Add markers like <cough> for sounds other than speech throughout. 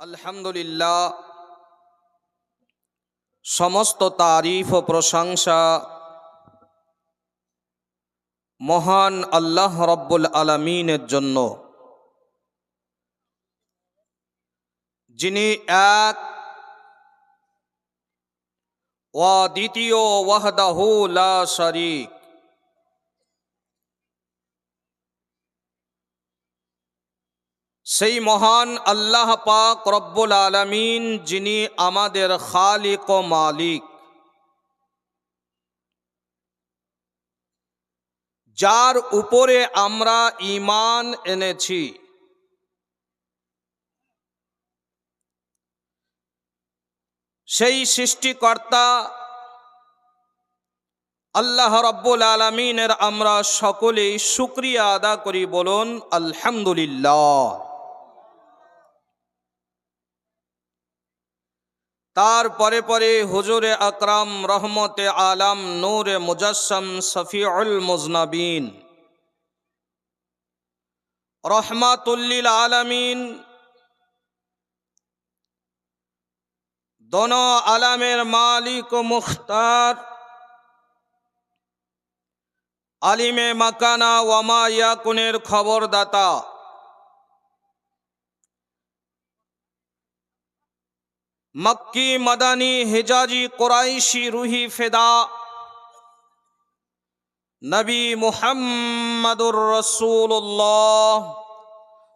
আলহামদুলিল্লাহ। সমস্ত তারিফ ও প্রশংসা মহান আল্লাহ রব্বুল আলমিনের জন্য। যিনি এক ও দ্বিতীয় ওয়াহদাহু লা শরিক। সেই মহান আল্লাহ পাক রব্বুল আলমিন, যিনি আমাদের খালিক ও মালিক। যার উপরে আমরা ইমান এনেছি। সেই সৃষ্টিকর্তা আল্লাহ রব্বুল আলমিনের আমরা সকলেই শুক্রিয়া আদা করি বলুন, আলহামদুলিল্লাহ। তারপরে পরে পরে হুজুরে আকরাম রহমতে আলাম নূরে মুজাসম সফিউল মুজনাবিন। রহমাতুল্লিল আলমিন। দোনো আলামের মালিক ও মুখতার। আলিমে মাকানা ওয়ামা ইয়াকুনের খবরদাতা। মক্কি মদানি হেজাজি কোরাইশি রুহি ফেদা। নবী মুহাম্মদুর রসুল্লাহ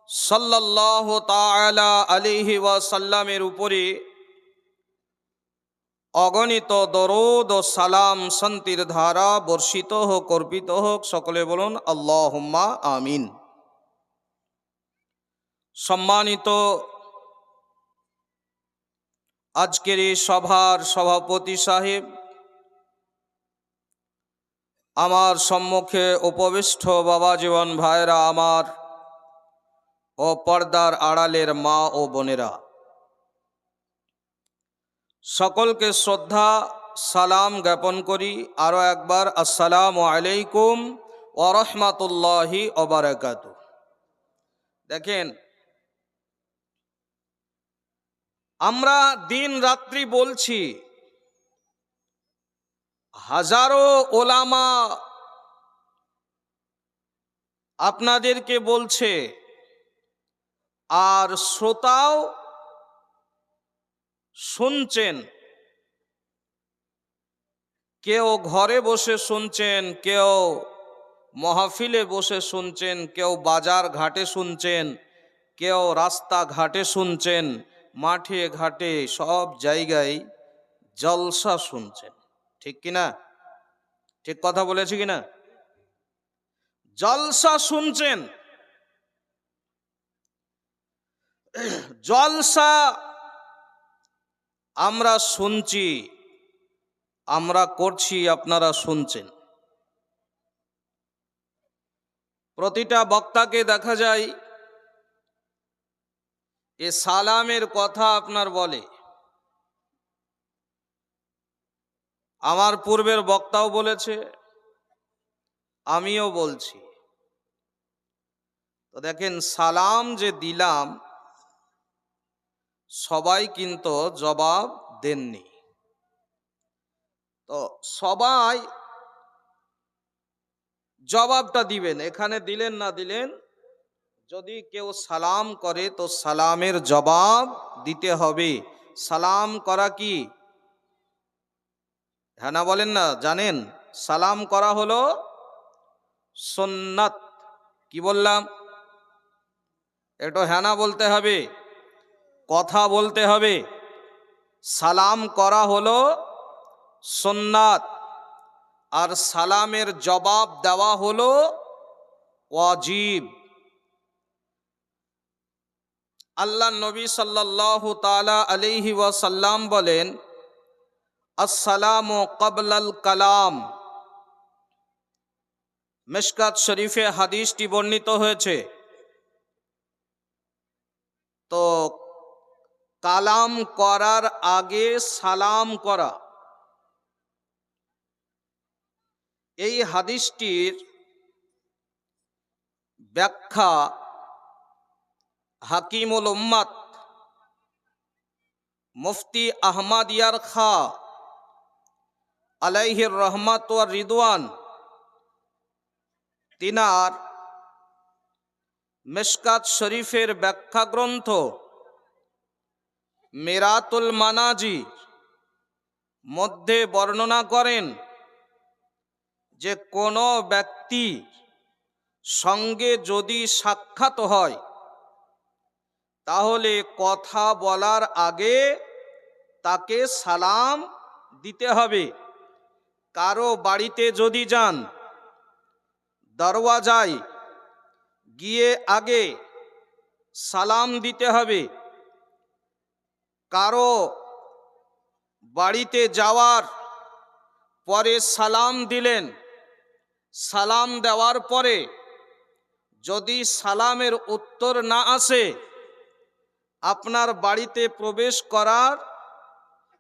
সাল্লাহ তালা আলিহি ওয়াসাল্লামের উপরে অগণিত দরদ ও সালাম শান্তির ধারা বর্ষিত হোক, অর্পিত হোক, সকলে বলুন আল্লাহ আমিন। সম্মানিত আজকের এই সভার সভাপতি সাহেব, আমার সম্মুখে উপবিষ্ট বাবা জীবন ভাইরা আমার ও পর্দার আড়ালের মা ও বোনেরা। সকলকে শ্রদ্ধা, সালাম জ্ঞাপন করি। আরও একবার আসসালাম আলাইকুম ওরহমাতুল্লাহি ওবরাকাত দেখেন আমরা দিন রাত্রি বলছি, হাজারো ওলামা আপনাদেরকে বলছে, আর শ্রোতাও শুনছেন, কেউ ঘরে বসে শুনছেন, কেউ মহাফিলে বসে শুনছেন, কেউ বাজার ঘাটে শুনছেন, কেউ রাস্তা ঘাটে শুনছেন মাঠে, ঘাটে, সব জায়গায় জলসা শুনছেন। ঠিক কিনা? ঠিক কথা বলেছি কিনা? জলসা শুনছেন। জলসা আমরা শুনছি, আমরা করছি, আপনারা শুনছেন। প্রতিটা বক্তাকে দেখা যায় এ সালামের কথা আপনার বলে। আমার পূর্বের বক্তাও বলেছে, আমিও বলছি। তো দেখেন, সালাম যে দিলাম, সবাই কিন্তু জবাব দেননি। তো সবাই জবাবটা দিবেন, এখানে দিলেন না দিলেন যদি কেউ সালাম করে, তো সালামের জবাব দিতে হবে। সালাম করা কি? হ্যাঁ বলেন না, জানেন? সালাম করা হলো সন্নাত। কি বললাম? একটু হ্যানা বলতে হবে। কথা বলতে হবে। সালাম করা হলো সন্নাত। আর সালামের জবাব দেওয়া হলো ওয়াজিব। আল্লাহ নবী সাল্লাহ তালা আলিহি ওয়াসাল্লাম বলেন, আসসালাম ও কবলাল কালাম। মেশকাত শরীফে হাদিসটি বর্ণিত হয়েছে। তো, কালাম করার আগে সালাম করা। এই হাদিসটির ব্যাখ্যা হাকিমুল উম্মাত মুফতি আহমদ ইয়ার খা, আলাইহির রহমাত রিদওয়ান, তিনার মেশকাত শরীফের ব্যাখ্যা গ্রন্থ মেরাতুল মানাজি মধ্যে বর্ণনা করেন যে কোনো ব্যক্তি সঙ্গে যদি সাক্ষাৎ হয় তাহলে কথা বলার আগে তাকে সালাম দিতে হবে। কারও বাড়িতে যদি যান, দরওয়াজায় গিয়ে আগে সালাম দিতে হবে। কারও বাড়িতে যাওয়ার পরে সালাম দিলেন, সালাম দেওয়ার পরে যদি সালামের উত্তর না আসে আপনার বাড়িতে প্রবেশ করার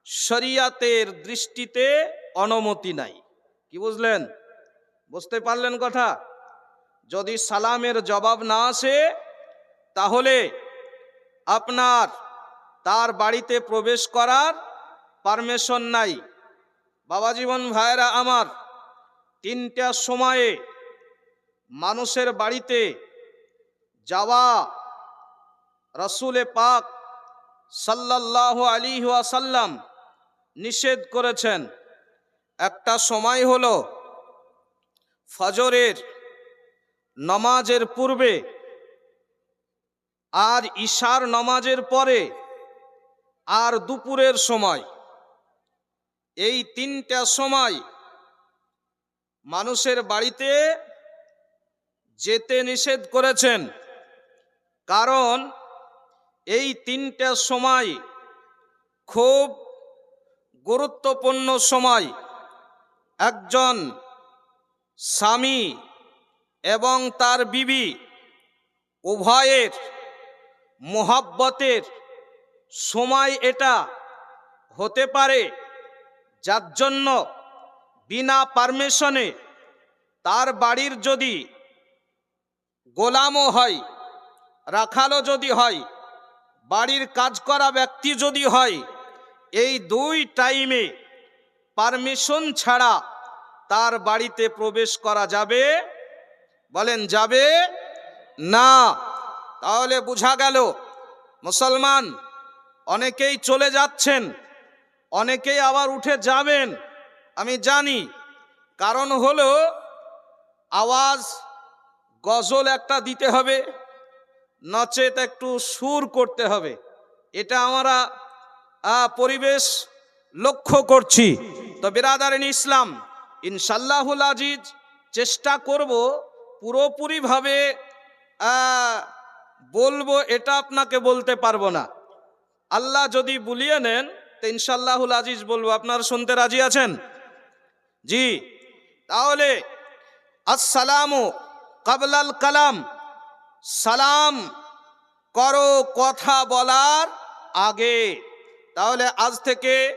শরিয়াতের দৃষ্টিতে অনুমতি নাই। কি বুঝলেন? বুঝতে পারলেন কথা? যদি সালামের জবাব না আসে, তাহলে আপনার তার বাড়িতে প্রবেশ করার পারমিশন নাই। বাবা জীবন ভাইরা আমার, তিনটা সময়ে মানুষের বাড়িতে যাওয়া রসুলে পাক সাল্লাহ আলী সাল্লাম নিষেধ করেছেন। একটা সময় হলো ফজরের নমাজের পূর্বে আর ঈশার নমাজের পরে আর দুপুরের সময়। এই তিনটা সময় মানুষের বাড়িতে যেতে নিষেধ করেছেন। কারণ এই তিনটা সময় খুব গুরুত্বপূর্ণ সময়। একজন স্বামী এবং তার বিবি উভয়ের মোহাব্বতের সময় এটা হতে পারে, যার জন্য বিনা পারমিশনে তার বাড়ির যদি গোলামও হয়, রাখালও যদি হয় বাড়ির কাজ করা ব্যক্তি যদি হয়, এই দুই টাইমে পারমিশন ছাড়া তার বাড়িতে প্রবেশ করা যাবে? বলেন, যাবে? না। তাহলে বোঝা গেল, মুসলমান অনেকেই চলে যাচ্ছেন, অনেকেই আবার উঠে যাবেন। আমি জানি, কারণ হলো আওয়াজ, গজল একটা দিতে হবে। নচেত একটু সুর করতে হবে। এটা আমরা পরিবেশ লক্ষ্য করছি। তো বিরাদারিন ইসলাম ইনশাল্লাহুল আজিজ, চেষ্টা করব পুরোপুরিভাবে বলব এটা আপনাকে বলতে পারব না। আল্লাহ যদি বুলিয়ে নেন, তো ইনশাল্লাহুল আজিজ বলব। আপনারা শুনতে রাজি আছেন? জি। তাহলে, আসসালামু কাবলাল কালাম। সালাম করো কথা বলার আগে। তাহলে আজ থেকে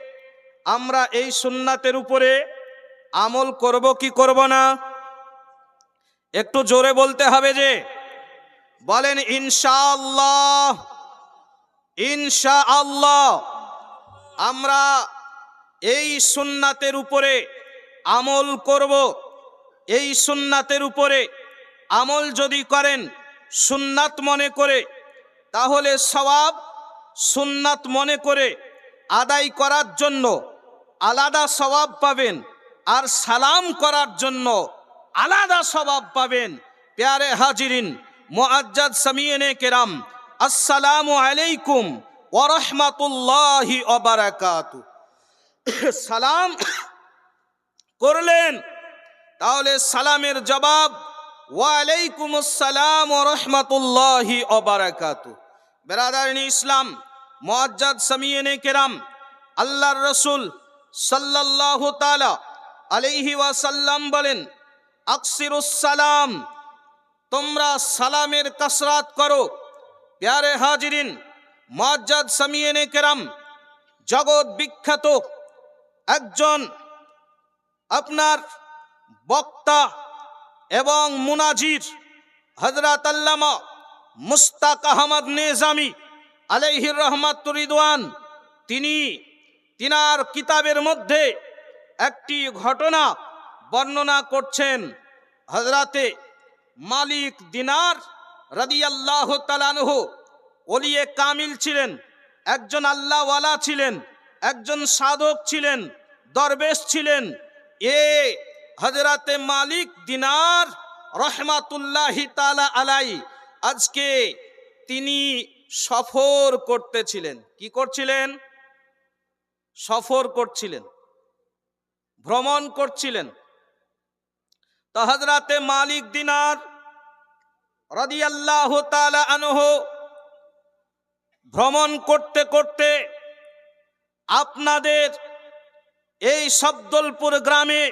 আমরা এই সুন্নাতের উপরে আমল করব কি করব না? একটু জোরে বলতে হবে যে, বলেন ইনশাআল্লাহ ইনশা আল্লাহ আমরা এই সুন্নাতের উপরে আমল করব। এই সুন্নাতের উপরে আমল যদি করেন সুন্নাত মনে করে, তাহলে সবাব সুন্নাত মনে করে আদায় করার জন্য আলাদা সওয়াব পাবেন আর সালাম করার জন্য আলাদা সওয়াব পাবেন। প্যারে হাজিরিন, মুআজ্জাদ সামিয়েনে কেরাম, আসসালামু আলাইকুম ওয়া রাহমাতুল্লাহি ওয়া বারাকাতু সালাম করলেন, তাহলে সালামের জবাব ওয়ালাইকুম আসসালাম ও রহমতুল্লাহি অবারাকাতু বেরাদারিনী ইসলাম, মুআজ্জাদ সামিয়েনে কেরাম, আল্লাহর রসুল সাল্লাল্লাহু তাআলা আলাইহি ওয়াসাল্লাম বলেন আকসিরুস সালাম তোমরা সালামের কসরাত করো। প্যারে হাজিরিন, মুআজ্জাদ সামিয়েনে কেরাম, জগৎ বিখ্যাত একজন আপনার বক্তা এবং মুনাজির হজরত আল্লামা মুস্তাক আহমদ নেজামি আলাইহির রহমত রিদওয়ান, তিনি তিনার কিতাবের মধ্যে একটি ঘটনা বর্ণনা করছেন। হজরাতে মালিক দিনার রাদিয়াল্লাহ তালানহ ওলিয়ে কামিল ছিলেন, একজন আল্লাহওয়ালা ছিলেন, একজন সাধক ছিলেন, দরবেশ ছিলেন। এ হজরতে মালিক দিনার রহমাতুল্লাহি তালা আলাই আজকে তিনি সফর করতেছিলেন। কি করছিলেন? সফর করছিলেন। ভ্রমণ করছিলেন। তো হজরতে মালিক দিনার রাদিয়াল্লাহু তাআলা আনহ ভ্রমণ করতে করতে আপনাদের এই শব্দলপুর গ্রামে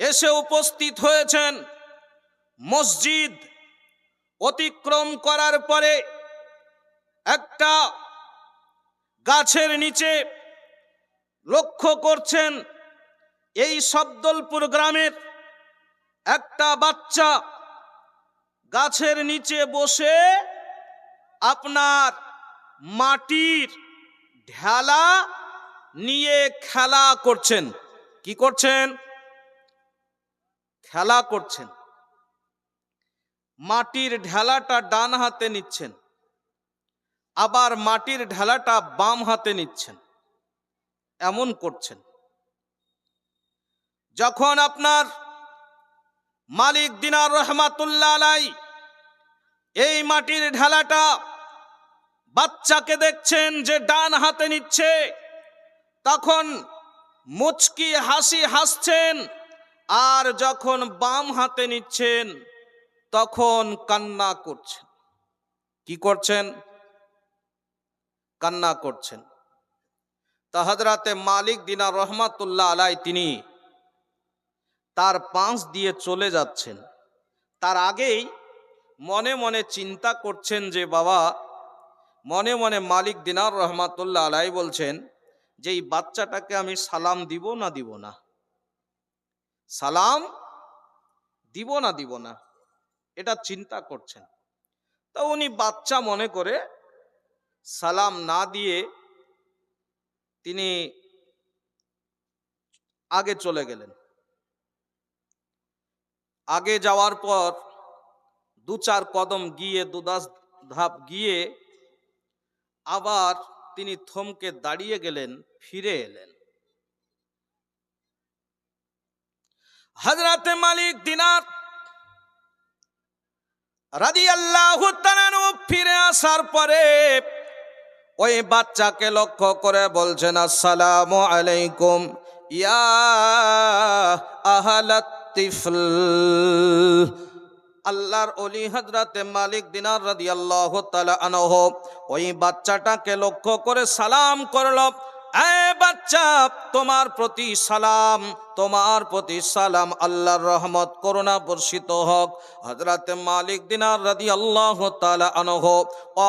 এসে উপস্থিত হয়েছেন। মসজিদ অতিক্রম করার পরে একটা গাছের নিচে লক্ষ্য করছেন এই শব্দলপুর গ্রামের একটা বাচ্চা। গাছের নিচে বসে আপনার মাটির ঢেলা নিয়ে খেলা করছেন। কি করছেন? খেলা করছেন। মাটির ঢেলাটা ডান হাতে নিচ্ছেন। আবার মাটির ঢেলাটা বাম হাতে নিচ্ছেন। এমন করছেন। যখন আপনার মালিক দিনার রহমাতুল্লাহ আলাই এই মাটির ঢেলাটা বাচ্চাকে দেখছেন যে ডান হাতে নিচ্ছে, তখন মুচকি হাসি হাসছেন আর যখন বাম হাতে নিচ্ছেন, তখন কান্না করছেন। কি করছেন? কান্না করছেন। তা হজরাতে মালিক দিনার রহমাতুল্লাহ আলাই তিনি তার পাঁচ দিয়ে চলে যাচ্ছেন। তার আগেই মনে মনে চিন্তা করছেন যে, বাবা, মনে মনে মালিক দিনার রহমাতুল্লাহ আলাই বলছেন যে, এই বাচ্চাটাকে আমি সালাম দিব না দিব না। সালাম দিব না দিব না, এটা চিন্তা করছেন। তা উনি বাচ্চা মনে করে সালাম না দিয়ে তিনি আগে চলে গেলেন। আগে যাওয়ার পর দু চার কদম গিয়ে দুদাস ধাপ গিয়ে আবার তিনি থমকে দাঁড়িয়ে গেলেন, ফিরে এলেন। হজরতে মালিক দিনার রাদি আল্লাহ ফিরে আসার পরে ওই বাচ্চাকে লক্ষ্য করে বলছেন, আসসালামু আলাইকুম, ইয়া আহলাত তিফল। আল্লাহর অলি হজরতে মালিক দিনার রাদি আল্লাহ আনহ ওই বাচ্চাটাকে লক্ষ্য করে সালাম করল, এ বাচ্চা, তোমার প্রতি সালাম তোমার প্রতি সালাম, আল্লাহর রহমত, করুণা বর্ষিত হোক। হজরাতে মালিক দিনার রাদি আল্লাহ তালা আনহ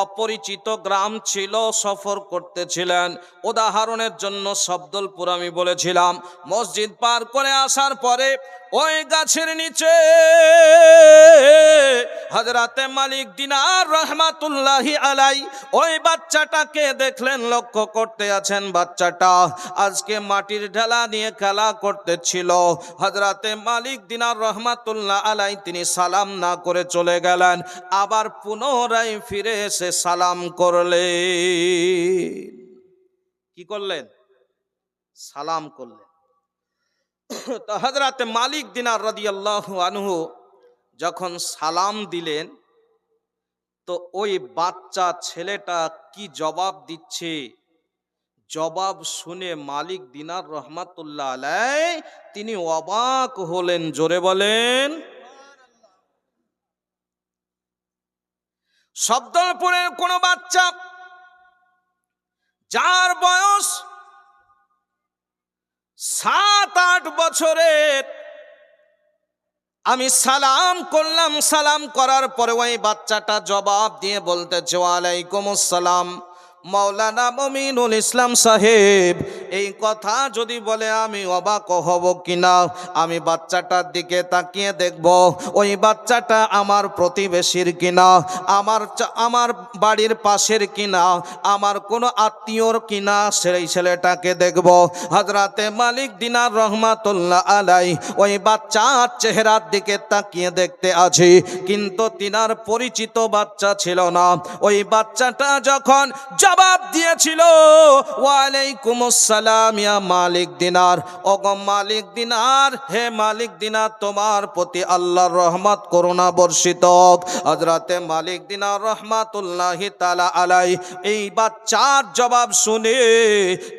অপরিচিত গ্রাম ছিল, সফর করতেছিলেন। উদাহরণের জন্য শব্দলপুর আমি বলেছিলাম, মসজিদ পার করে আসার পরে ওই গাছের নিচে হজরতে মালিক দিনার রহমাতুল্লাহি আলাই, ওই বাচ্চাটাকে দেখলেন, লক্ষ্য করতে আছেন বাচ্চাটা। আজকে মাটির ঢেলা নিয়ে খেলা করতেছিল। হজরতে মালিক দিনার রহমাতুল্লাহ আলাই তিনি সালাম না করে চলে গেলেন, আবার পুনরায় ফিরে এসে সালাম করলেন। কি করলেন? সালাম করলেন। <coughs> তো হজরতে মালিক দিনার রাদিয়াল্লাহ আনহু যখন সালাম দিলেন, তো ওই বাচ্চা ছেলেটা কি জবাব দিচ্ছে? জবাব শুনে মালিক দিনার রহমাতুল্লাহ আলাই তিনি অবাক হলেন, জোরে বলেন। শব্দপুরের কোনো বাচ্চা যার বয়স সাত আট বছরের আমি সালাম করলাম, সালাম করার পরে ওই বাচ্চাটা জবাব দিয়ে বলতেছে, ওয়ালাইকুম আসসালাম। মৌলানা মমিনুল ইসলাম সাহেব এই কথা যদি বলে আমি অবাক হব কিনা, আমি বাচ্চাটার দিকে তাকিয়ে দেখব, ওই বাচ্চাটা আমার প্রতিবেশীর কিনা, আমার আমার বাড়ির পাশের কিনা, আমার কোনো আত্মীয়র কিনা, সেই ছেলেটাকে দেখব। হজরাতে মালিক দিনার রহমাতুল্লাহ আলাই ওই বাচ্চার চেহারার দিকে তাকিয়ে দেখতে আছি, কিন্তু তিনার পরিচিত বাচ্চা ছিল না। ওই বাচ্চাটা যখন জবাব দিয়েছিল ওয়ালাইকুম আসসালাম ইয়া মালিক দিনার ওগো মালিক দিনার, হে মালিক দিনার, তোমার প্রতি আল্লাহর রহমত করুণা বর্ষিত হজরতে মালিক দিনার রহমাতুল্লাহি তালা আলাই, এই বাচ্চার জবাব শুনে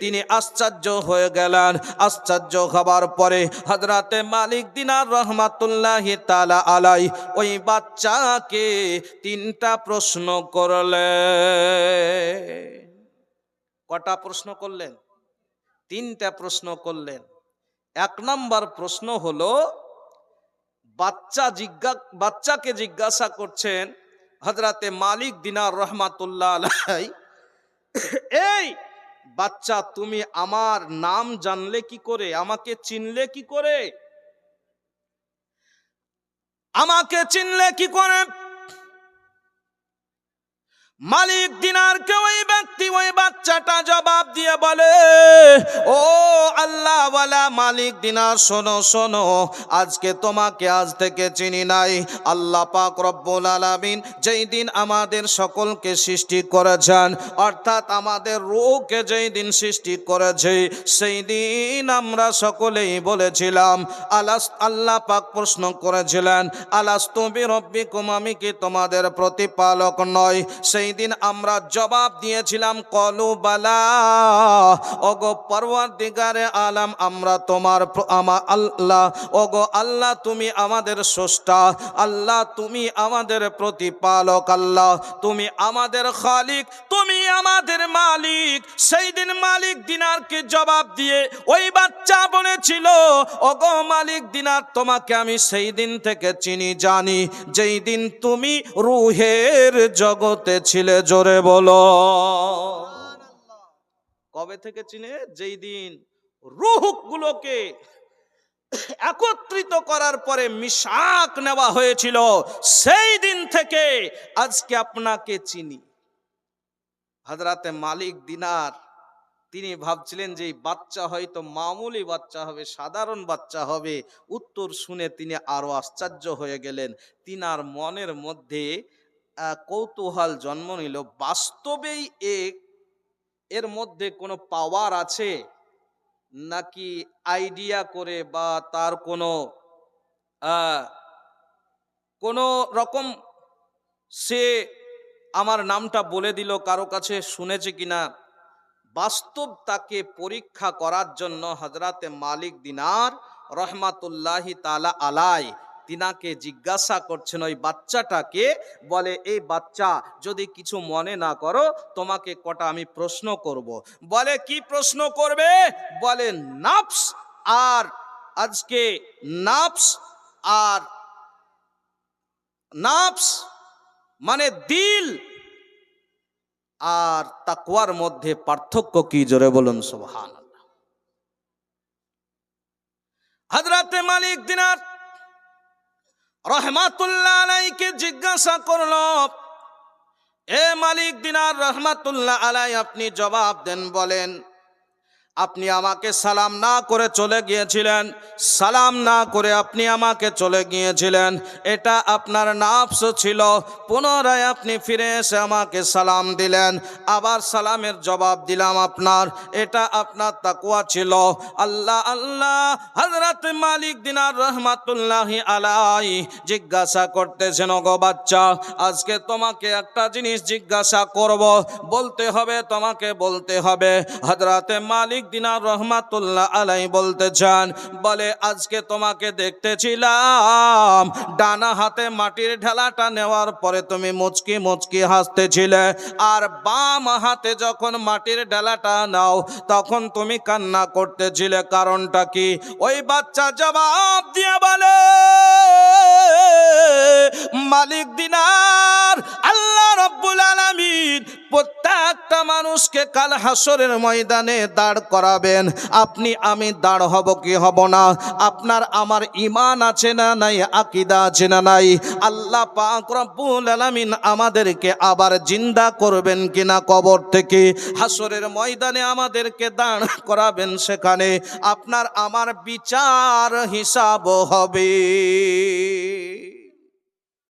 তিনি আশ্চর্য হয়ে গেলেন। আশ্চর্য হবার পরে হজরতে মালিক দিনার রহমাতুল্লাহি তালা আলাই, ওই বাচ্চাকে তিনটা প্রশ্ন করলে কটা প্রশ্ন করলেন? তিনটা প্রশ্ন করলেন। এক নম্বর প্রশ্ন হলো, বাচ্চা জিজ্ঞা, বাচ্চাকে জিজ্ঞাসা করছেন হজরতে মালিক দিনার রহমাতুল্লাহ এই বাচ্চা, তুমি আমার নাম জানলে কি করে? আমাকে চিনলে কি করে? আমাকে চিনলে কি করে? মালিক দিনারকে ওই ব্যক্তি, ওই বাচ্চাটা জবাব দিয়ে বলে, ও আল্লাহ ওয়ালা মালিক দিনার, শোনো শোনো, আজকে তোমাকে আজ থেকে চিনি নাই। আল্লাহ পাক রব্বুল আলামিন যেই দিন আমাদের সকলকে সৃষ্টি করেছেন, অর্থাৎ আমাদের রূহকে যেই দিন সৃষ্টি করেছে, সেই দিন আমরা সকলেই বলেছিলাম, আলাস আল্লাহ পাক প্রশ্ন করেছিলেন আলাস তুমি রব্বিকুম আমি কি তোমাদের প্রতিপালক নয় সেই দিন আমরা জবাব দিয়েছিলাম, কলু বালা, ওগো পরওয়ার দিগারে আলাম, আমরা তোমার আমা আল্লাহ, ওগো আল্লাহ তুমি আমাদের স্রষ্টা, আল্লাহ তুমি আমাদের প্রতিপালক, আল্লাহ তুমি আমাদের খালিক, তুমি আমাদের মালিক। সেই দিন মালিক দিনারকে জবাব দিয়ে ওই বাচ্চা বলেছিল, ওগো মালিক দিনার, তোমাকে আমি সেই দিন থেকে চিনি, জানি, যেই দিন তুমি রুহের জগতে ছিলে। জোরে বলো। কবে থেকে চিনে? যেই দিন রুহগুলোকে একত্রিত করার পরে মিশাক নেওয়া হয়েছিল, সেই দিন থেকে আজকে আপনাকে চিনি। হাজরাতে মালিক দিনার, তিনি ভাবছিলেন যে বাচ্চা হয়তো মামুলি বাচ্চা হবে, সাধারণ বাচ্চা হবে। উত্তর শুনে তিনি আরও আশ্চর্য হয়ে গেলেন। তিনার মনের মধ্যে কৌতূহল জন্ম নিল। বাস্তবেই এ, এর মধ্যে কোনো পাওয়ার আছে? নাকি আইডিয়া করে বা তার কোনো কোনো রকম সে আমার নামটা বলে দিল, কারও কাছে শুনেছে কিনা? বাস্তব তাকে পরীক্ষা করার জন্য হজরাতে মালিক দিনার রহমাতুল্লাহি তালা আলাই তিনাকে জিজ্ঞাসা করছেন, ওই বাচ্চাটাকে? বলে, এই বাচ্চা, যদি কিছু মনে না করো, তোমাকে কটা আমি প্রশ্ন করব। বলে, কি প্রশ্ন করবে? বলে, নাফস আর আজকে নাফস আর নাফস মানে দিল আর তাকওয়ার মধ্যে পার্থক্য কি? জোরে বলুন সুবহান হজরতে মালিক দিনার রহমাতুল্লাহ আলাইকে জিজ্ঞাসা করল এ মালিক দিনার রহমাতুল্লাহ আলাই আপনি জবাব দেন বলেন। আপনি আমাকে সালাম না করে চলে গিয়েছিলেন, সালাম না করে আপনি আমাকে চলে গিয়েছিলেন, এটা আপনার নাফস ছিল। পুনরায় আপনি ফিরে এসে আমাকে সালাম দিলেন, আবার সালামের জবাব দিলাম আপনার, এটা আপনার তাকুয়া ছিল। আল্লাহ আল্লাহ হজরত মালিক দিনার রহমাতুল্লাহি আলাই জিজ্ঞাসা করতেছেন গো বাচ্চা, আজকে তোমাকে একটা জিনিস জিজ্ঞাসা করব, বলতে হবে, তোমাকে বলতে হবে। হজরতে মালিক দিনার রহমাতুল্লাহ আলাই বলতে চান, বলে, আজকে তোমাকে দেখতেছিলাম, ডানা হাতে মাটির ঢেলাটা নেওয়ার পরে তুমি মুচকি মুচকি হাসতেছিলে, আর বাম হাতে যখন মাটির ঢেলাটা নাও, তখন তুমি কান্না করতেছিলে, কারণটা কি? ওই বাচ্চা জবাব দিয়ে বলে মালিক দিনার, আল্লাহ রব্বুল আলামিন প্রত্যেকটা মানুষকে কাল হাসরের ময়দানে দাঁড় করাবেন। আপনি, আমি দাঁড় হব কি হব না? আপনার আমার ইমান আছে না নাই, আকিদা আছে না নাই? আল্লাহ পাক রব্বুল আলামিন আমাদেরকে আবার জিন্দা করবেন কিনা কবর থেকে? হাসরের ময়দানে আমাদেরকে দাঁড় করাবেন সেখানে। আপনার আমার বিচার হিসাব হবে।